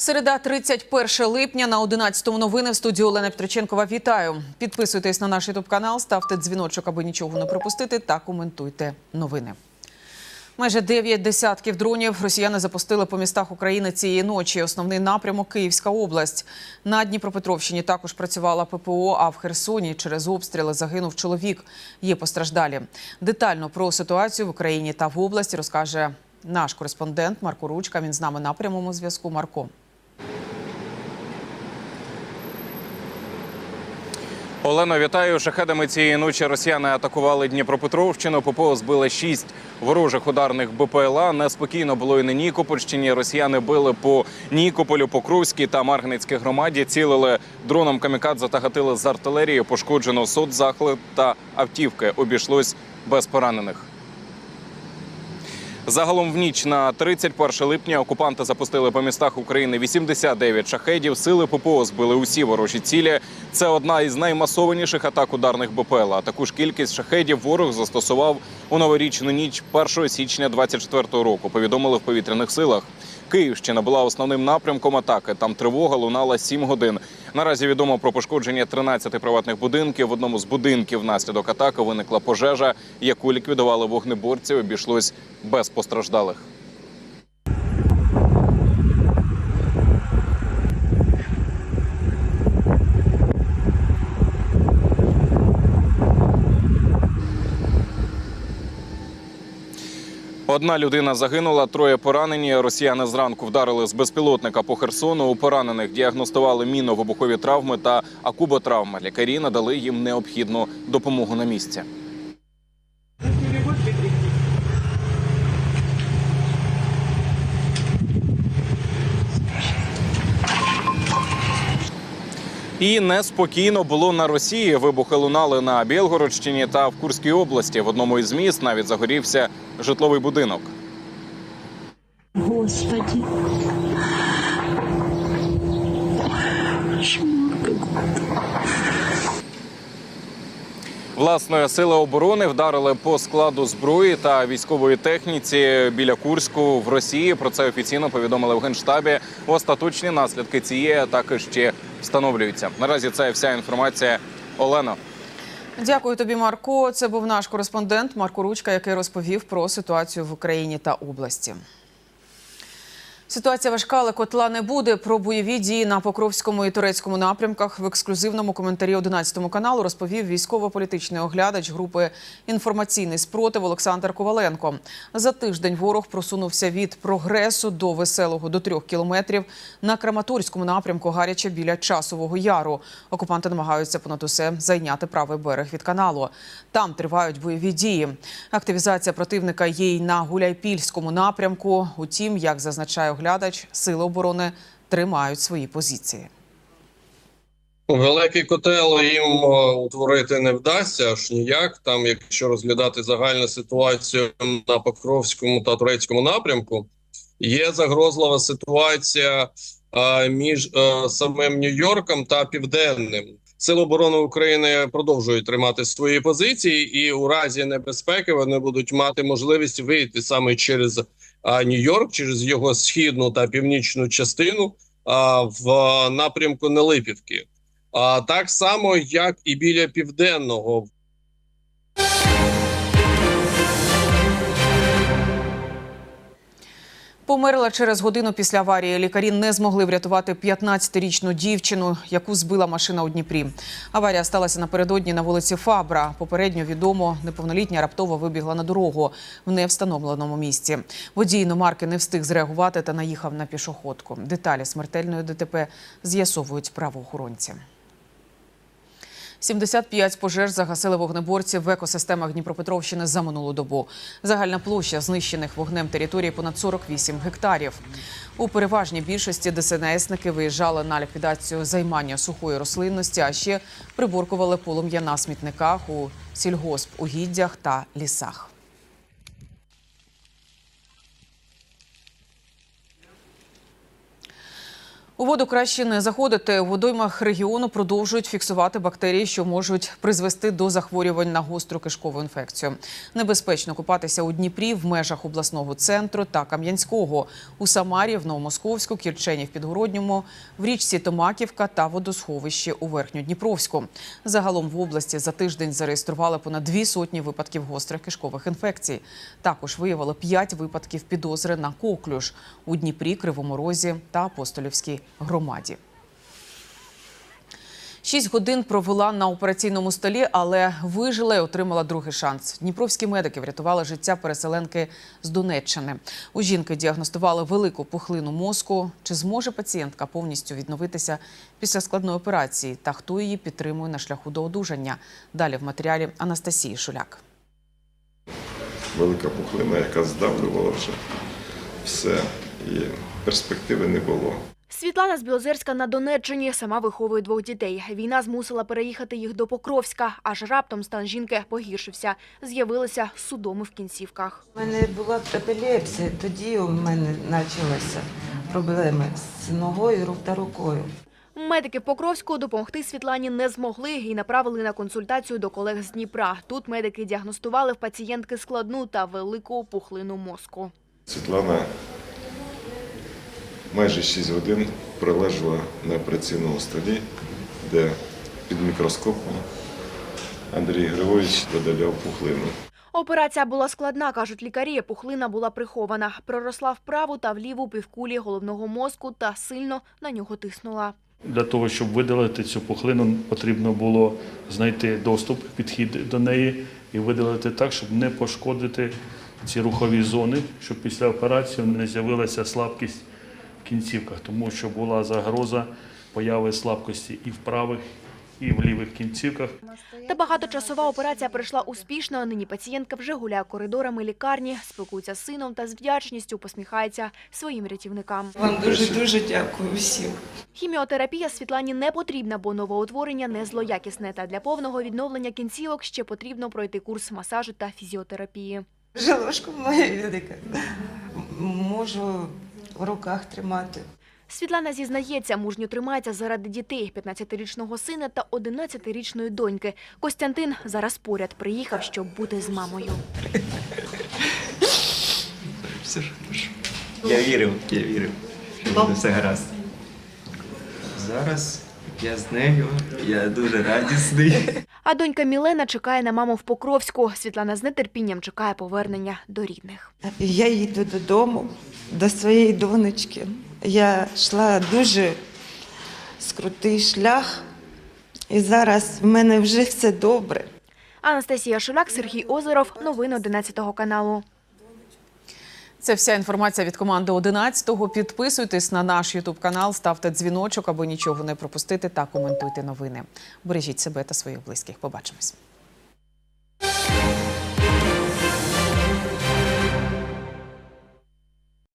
Середа, 31 липня на 11 новини в студії Олена Петриченкова. Вітаю! Підписуйтесь на наш ютуб канал, ставте дзвіночок, аби нічого не пропустити, та коментуйте новини. Майже дев'ять десятків дронів росіяни запустили по містах України цієї ночі. Основний напрямок Київська область. На Дніпропетровщині також працювала ППО, а в Херсоні через обстріли загинув чоловік. Є постраждалі. Детально про ситуацію в Україні та в області розкаже наш кореспондент Марко Ручка. Він з нами на прямому зв'язку. Марко. Олено, вітаю. Шахедами цієї ночі росіяни атакували Дніпропетровщину. ППО збили шість ворожих ударних БПЛА. Неспокійно було і на Нікопольщині. Росіяни били по Нікополю, Покровській та Маргницькій громаді. Цілили дроном камікадзе та гатили з артилерії. Пошкоджено соцзахлип та автівки. Обійшлось без поранених. Загалом в ніч на 31 липня окупанти запустили по містах України 89 шахедів. Сили ППО збили усі ворожі цілі. Це одна із наймасованіших атак ударних БПЛА. Таку ж кількість шахедів ворог застосував у новорічну ніч 1 січня 24 року. Повідомили в повітряних силах. Київщина була основним напрямком атаки. Там тривога лунала 7 годин. Наразі відомо про пошкодження 13 приватних будинків. В одному з будинків внаслідок атаки виникла пожежа, яку ліквідували вогнеборці. Обійшлось без постраждалих. Одна людина загинула, троє поранені. Росіяни зранку вдарили з безпілотника по Херсону. У поранених діагностували мінно-вибухові травми та акуботравми. Лікарі надали їм необхідну допомогу на місці. І неспокійно було на Росії. Вибухи лунали на Білгородщині та в Курській області. В одному із міст навіть загорівся житловий будинок. Господи. Власне, сили оборони вдарили по складу зброї та військової техніці біля Курську в Росії. Про це офіційно повідомили в генштабі. Остаточні наслідки цієї атаки ще встановлюються. Наразі це вся інформація. Олено. Дякую тобі, Марко. Це був наш кореспондент Марко Ручка, який розповів про ситуацію в Україні та області. Ситуація важка, але котла не буде. Про бойові дії на Покровському і турецькому напрямках в ексклюзивному коментарі 11 каналу розповів військово-політичний оглядач групи інформаційний спротив Олександр Коваленко. За тиждень ворог просунувся від прогресу до веселого до трьох кілометрів на Краматорському напрямку гаряче біля часового яру. Окупанти намагаються понад усе зайняти правий берег від каналу. Там тривають бойові дії. Активізація противника є й на Гуляйпільському напрямку. Утім, як зазначає оглядач, сили оборони тримають свої позиції. Великий котел їм е, утворити не вдасться аж ніяк. Там, якщо розглядати загальну ситуацію на Покровському та турецькому напрямку, є загрозлива ситуація е, між е, самим Нью-Йорком та Південним. Сили оборони України продовжують тримати свої позиції, і у разі небезпеки вони будуть мати можливість вийти саме через Нью-Йорк, через його східну та північну частину в напрямку Нелипівки. А так само, як і біля південного Померла через годину після аварії. Лікарі не змогли врятувати 15-річну дівчину, яку збила машина у Дніпрі. Аварія сталася напередодні на вулиці Фабра. Попередньо відомо, неповнолітня раптово вибігла на дорогу в невстановленому місці. Водій іномарки не встиг зреагувати та наїхав на пішоходку. Деталі смертельної ДТП з'ясовують правоохоронці. 75 пожеж загасили вогнеборці в екосистемах Дніпропетровщини за минулу добу. Загальна площа знищених вогнем території понад 48 гектарів. У переважній більшості ДСНСники виїжджали на ліквідацію займання сухої рослинності, а ще приборкували полум'я на смітниках у сільгоспугіддях та лісах. У воду краще не заходити. У водоймах регіону продовжують фіксувати бактерії, що можуть призвести до захворювань на гостру кишкову інфекцію. Небезпечно купатися у Дніпрі в межах обласного центру та Кам'янського, у Самарі, в Новомосковську, Кірчені в Підгородньому, в річці Томаківка та водосховищі у Верхньодніпровську. Загалом в області за тиждень зареєстрували понад дві сотні випадків гострих кишкових інфекцій. Також виявили п'ять випадків підозри на коклюш у Дніпрі, Кривому Розі та Апостолівській громаді. Шість годин провела на операційному столі, але вижила і отримала другий шанс. Дніпровські медики врятували життя переселенки з Донеччини. У жінки діагностували велику пухлину мозку. Чи зможе пацієнтка повністю відновитися після складної операції? Та хто її підтримує на шляху до одужання? Далі в матеріалі Анастасії Шуляк. велика пухлина, яка здавлювала вже все, і перспективи не було. Світлана з Білозерська на Донеччині сама виховує двох дітей. Війна змусила переїхати їх до Покровська, аж раптом стан жінки погіршився. З'явилися судоми в кінцівках. У мене була епілепсія, тоді у мене почалися проблеми з ногою рук та рукою. Медики в Покровську допомогти Світлані не змогли і направили на консультацію до колег з Дніпра. Тут медики діагностували в пацієнтки складну та велику пухлину мозку. Світлана майже 6 годин пролежала на операційному столі, де під мікроскопом Андрій Григорович видаляв пухлину. Операція була складна, кажуть лікарі. Пухлина була прихована. Проросла в праву та в ліву півкулі головного мозку та сильно на нього тиснула. Для того, щоб видалити цю пухлину, потрібно було знайти доступ, підхід до неї і видалити так, щоб не пошкодити ці рухові зони, щоб після операції не з'явилася слабкість кінцівках, тому що була загроза появи слабкості і в правих, і в лівих кінцівках. Та багаточасова операція пройшла успішно. Нині пацієнтка вже гуляє коридорами лікарні, спілкується з сином та з вдячністю посміхається своїм рятівникам. Вам дуже дуже дякую всім. Хіміотерапія Світлані не потрібна, бо новоутворення не злоякісне. Та для повного відновлення кінцівок ще потрібно пройти курс масажу та фізіотерапії. Жилошку моя велика. Можу в руках тримати. Світлана зізнається, мужньо тримається заради дітей – 15-річного сина та 11-річної доньки. Костянтин зараз поряд приїхав, щоб бути з мамою. Все хорошо. Я вірив, я вірив, що буде все гаразд. Зараз я з нею, я дуже радісний. А донька Мілена чекає на маму в Покровську. Світлана з нетерпінням чекає повернення до рідних. Я їду додому, до своєї донечки. Я йшла дуже скрутий шлях, і зараз в мене вже все добре. Анастасія Шуляк, Сергій Озеров. Новини 11 каналу. Це вся інформація від команди 11-го. Підписуйтесь на наш Ютуб канал, ставте дзвіночок, аби нічого не пропустити та коментуйте новини. Бережіть себе та своїх близьких. Побачимось.